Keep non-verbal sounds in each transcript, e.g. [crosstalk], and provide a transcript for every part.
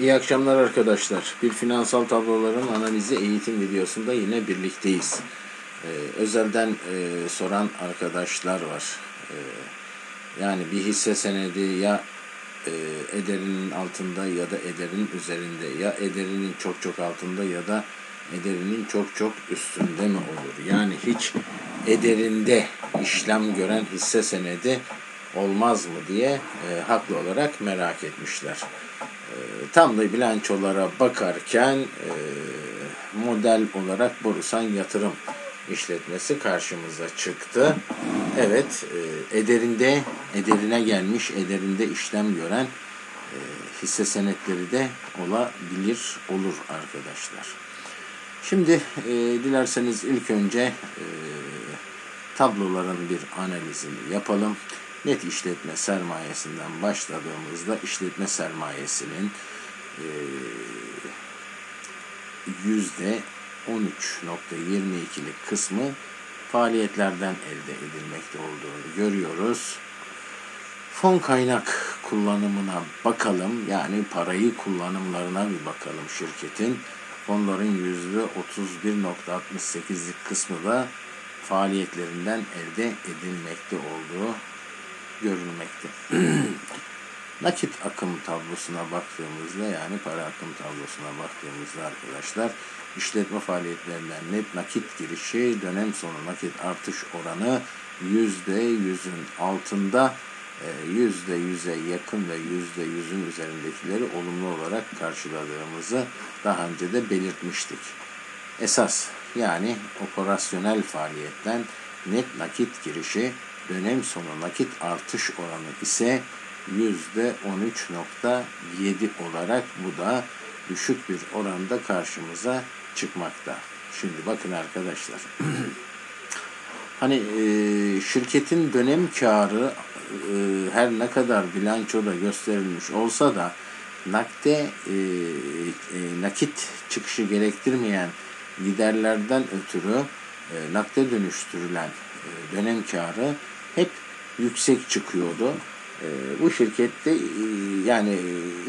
İyi akşamlar arkadaşlar. Bir finansal tabloların analizi eğitim videosunda yine birlikteyiz. Ee, özelden e, soran arkadaşlar var. Ee, yani bir hisse senedi ya e, ederinin altında ya da ederinin üzerinde ya ederinin çok çok altında ya da ederinin çok çok üstünde mi olur? Yani hiç ederinde işlem gören hisse senedi olmaz mı diye e, haklı olarak merak etmişler. Tam da bilançolara bakarken e, model olarak Borusan Yatırım işletmesi karşımıza çıktı. Evet, e, ederinde, ederine gelmiş, ederinde işlem gören e, hisse senetleri de olabilir, olur arkadaşlar. Şimdi e, dilerseniz ilk önce e, tabloların bir analizini yapalım. Net işletme sermayesinden başladığımızda işletme sermayesinin yüzde 13.22'lik kısmı faaliyetlerden elde edilmekte olduğunu görüyoruz. Fon kaynak kullanımına bakalım. Yani parayı kullanımlarına bir bakalım şirketin. Fonların %31.68'lik kısmı da faaliyetlerinden elde edilmekte olduğu görülmekte. [clears throat] Nakit akım tablosuna baktığımızda yani para akım tablosuna baktığımızda arkadaşlar işletme faaliyetlerinden net nakit girişi dönem sonu nakit artış oranı yüzde yüzün altında e, yüzde yüze yakın ve yüzde yüzün üzerindekileri olumlu olarak karşıladığımızı daha önce de belirtmiştik. Esas yani operasyonel faaliyetten net nakit girişi dönem sonu nakit artış oranı ise %13.7 olarak bu da düşük bir oranda karşımıza çıkmakta. Şimdi bakın arkadaşlar. [clears throat] hani e, şirketin dönem karı e, her ne kadar bilançoda gösterilmiş olsa da nakde e, e, nakit çıkışı gerektirmeyen giderlerden ötürü e, nakde dönüştürülen e, dönem karı hep yüksek çıkıyordu. E, bu şirkette e, yani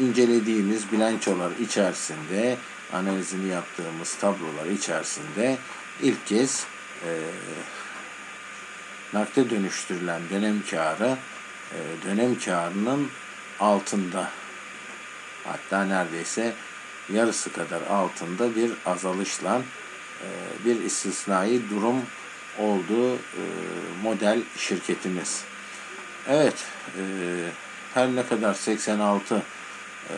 incelediğimiz bilançolar içerisinde analizini yaptığımız tablolar içerisinde ilk kez e, nakde dönüştürülen dönem karı e, dönem karının altında hatta neredeyse yarısı kadar altında bir azalışla e, bir istisnai durum olduğu e, model şirketimiz. Evet, e, her ne kadar 86 e,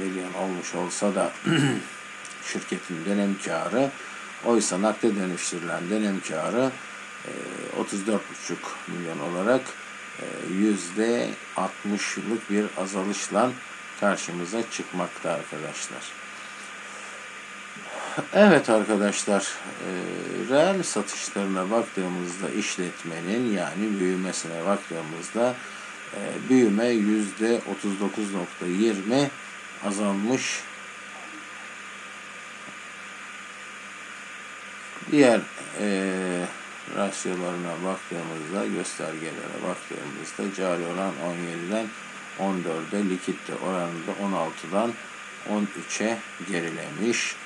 milyon olmuş olsa da [clears throat] şirketin dönem karı oysa nakde dönüştürülen dönem karı e, 34,5 milyon olarak yüzde 60'lık bir azalışla karşımıza çıkmakta arkadaşlar. Evet arkadaşlar, e, reel satışlarına baktığımızda işletmenin yani büyümesine baktığımızda e, büyüme yüzde 39.20 azalmış. Diğer e, rasyolarına baktığımızda, göstergelere baktığımızda cari oran 17'den 14'e, likitte oranında 16'dan 13'e gerilemiş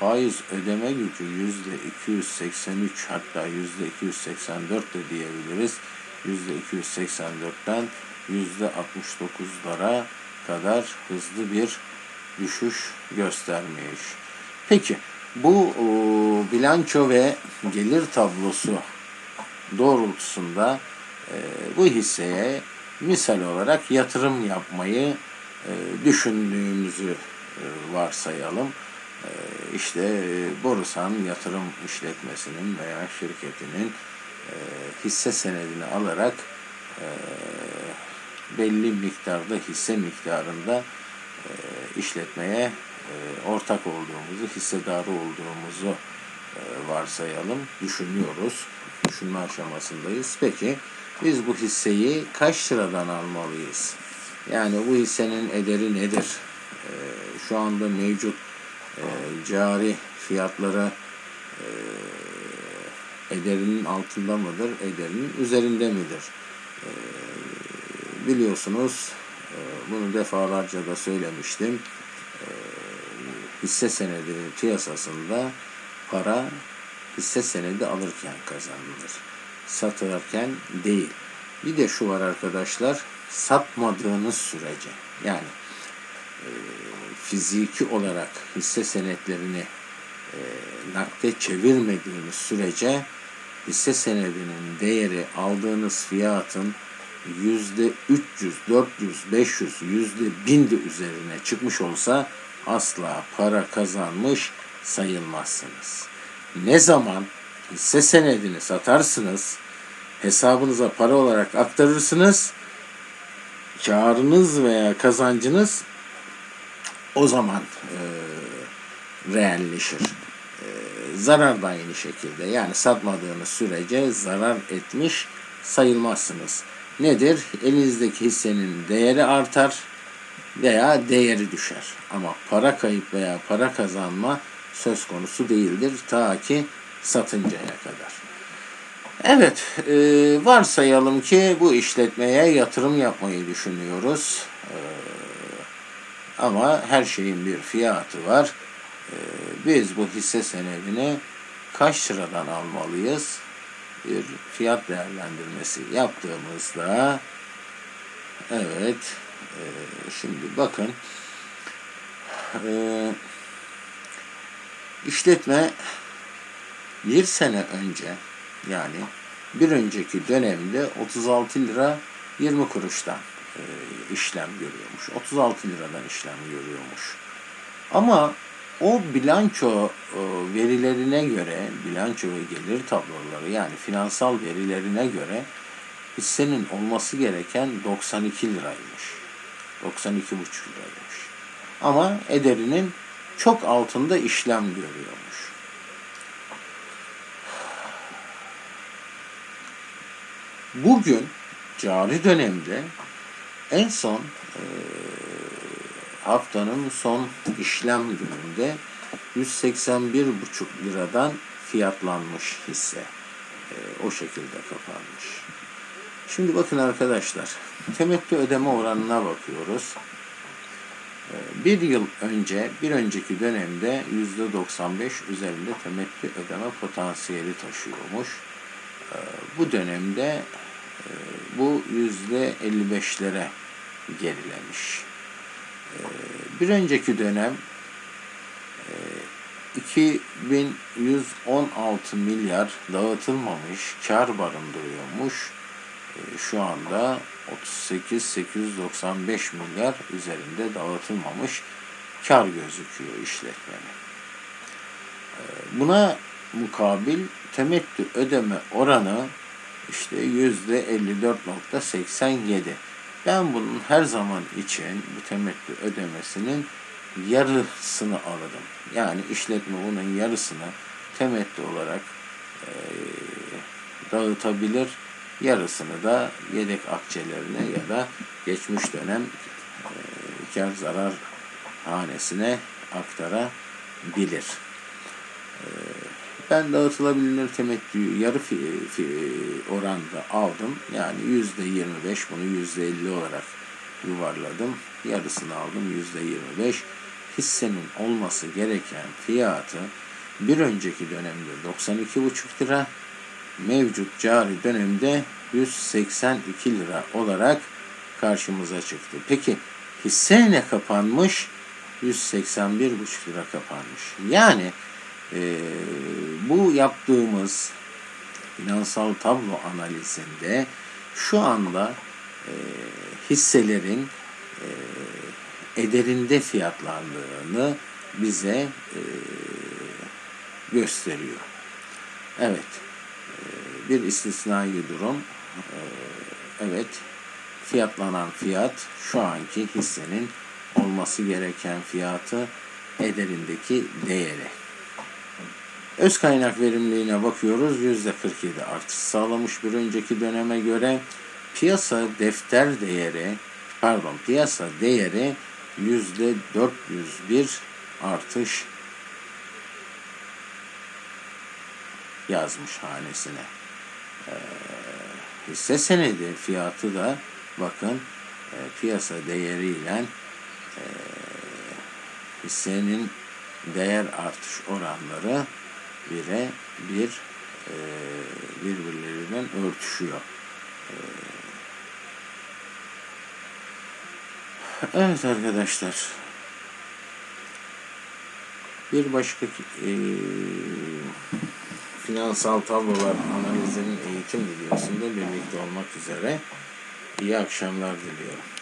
faiz ödeme gücü yüzde 283 hatta yüzde 284 de diyebiliriz. Yüzde 284'ten yüzde 69'lara kadar hızlı bir düşüş göstermiş. Peki bu o, bilanço ve gelir tablosu doğrultusunda e, bu hisseye misal olarak yatırım yapmayı e, düşündüğümüzü e, varsayalım. Ee, işte e, Borusan yatırım işletmesinin veya şirketinin e, hisse senedini alarak e, belli miktarda hisse miktarında işletmeye ortak olduğumuzu, hissedarı olduğumuzu varsayalım, düşünüyoruz. Düşünme aşamasındayız. Peki biz bu hisseyi kaç liradan almalıyız? Yani bu hissenin ederi nedir? Şu anda mevcut e, cari fiyatlara e, ederinin altında mıdır, ederinin üzerinde midir? E, biliyorsunuz e, bunu defalarca da söylemiştim. hisse senedinin piyasasında para hisse senedi alırken kazanılır. Satılırken değil. Bir de şu var arkadaşlar, satmadığınız sürece yani e, fiziki olarak hisse senetlerini e, nakde çevirmediğiniz sürece hisse senedinin değeri aldığınız fiyatın yüzde 300, 400, 500, yüzde 1000 de üzerine çıkmış olsa asla para kazanmış sayılmazsınız. Ne zaman hisse senedini satarsınız, hesabınıza para olarak aktarırsınız, karınız veya kazancınız o zaman e, realleşir. E, zarar da aynı şekilde. Yani satmadığınız sürece zarar etmiş sayılmazsınız. Nedir? Elinizdeki hissenin değeri artar veya değeri düşer. Ama para kayıp veya para kazanma söz konusu değildir ta ki satıncaya kadar. Evet, e, varsayalım ki bu işletmeye yatırım yapmayı düşünüyoruz. Ama her şeyin bir fiyatı var. E, biz bu hisse senedini kaç liradan almalıyız? Bir fiyat değerlendirmesi yaptığımızda evet e, şimdi bakın e, işletme bir sene önce yani bir önceki dönemde 36 lira 20 kuruştan işlem görüyormuş. 36 liradan işlem görüyormuş. Ama o bilanço e, verilerine göre, bilanço ve gelir tabloları yani finansal verilerine göre hissenin olması gereken 92 liraymış. 92,5 liraymış. Ama ederinin çok altında işlem görüyormuş. Bugün cari dönemde en son e, haftanın son işlem gününde 181,5 liradan fiyatlanmış hisse. E, o şekilde kapanmış. Şimdi bakın arkadaşlar, temettü ödeme oranına bakıyoruz. E, bir yıl önce, bir önceki dönemde %95 üzerinde temettü ödeme potansiyeli taşıyormuş. Bu dönemde e, bu %55'lere gerilemiş. E, bir önceki dönem 2116 milyar dağıtılmamış kar barındırıyormuş. Şu anda 38 895 milyar üzerinde dağıtılmamış kar gözüküyor işletmenin. Buna mukabil temettü ödeme oranı işte yüzde 54.87. Ben bunun her zaman için bu temettü ödemesinin yarısını alırım. Yani işletme bunun yarısını temettü olarak e, dağıtabilir. Yarısını da yedek akçelerine ya da geçmiş dönem e, kar zarar hanesine aktarabilir. E, ben dağıtılabilir temettüyü yarı fi, fi, oranda aldım. Yani yüzde 25 bunu yüzde 50 olarak yuvarladım. Yarısını aldım yüzde 25. Hissenin olması gereken fiyatı bir önceki dönemde 92,5 lira mevcut cari dönemde 182 lira olarak karşımıza çıktı. Peki hisse ne kapanmış? 181,5 lira kapanmış. Yani e, bu yaptığımız finansal tablo analizinde şu anda e, hisselerin e, ederinde fiyatlandığını bize e, gösteriyor. Evet, e, bir istisnai durum. E, evet, fiyatlanan fiyat şu anki hissenin olması gereken fiyatı ederindeki değeri. Öz kaynak verimliliğine bakıyoruz. %47 artış sağlamış bir önceki döneme göre. Piyasa defter değeri, pardon piyasa değeri %401 artış yazmış hanesine. Ee, hisse senedi fiyatı da bakın e, piyasa değeriyle e, hissenin değer artış oranları bire bir e, birbirleriyle örtüşüyor. E, evet arkadaşlar. Bir başka e, finansal tablolar analizinin eğitim videosunda birlikte olmak üzere iyi akşamlar diliyorum.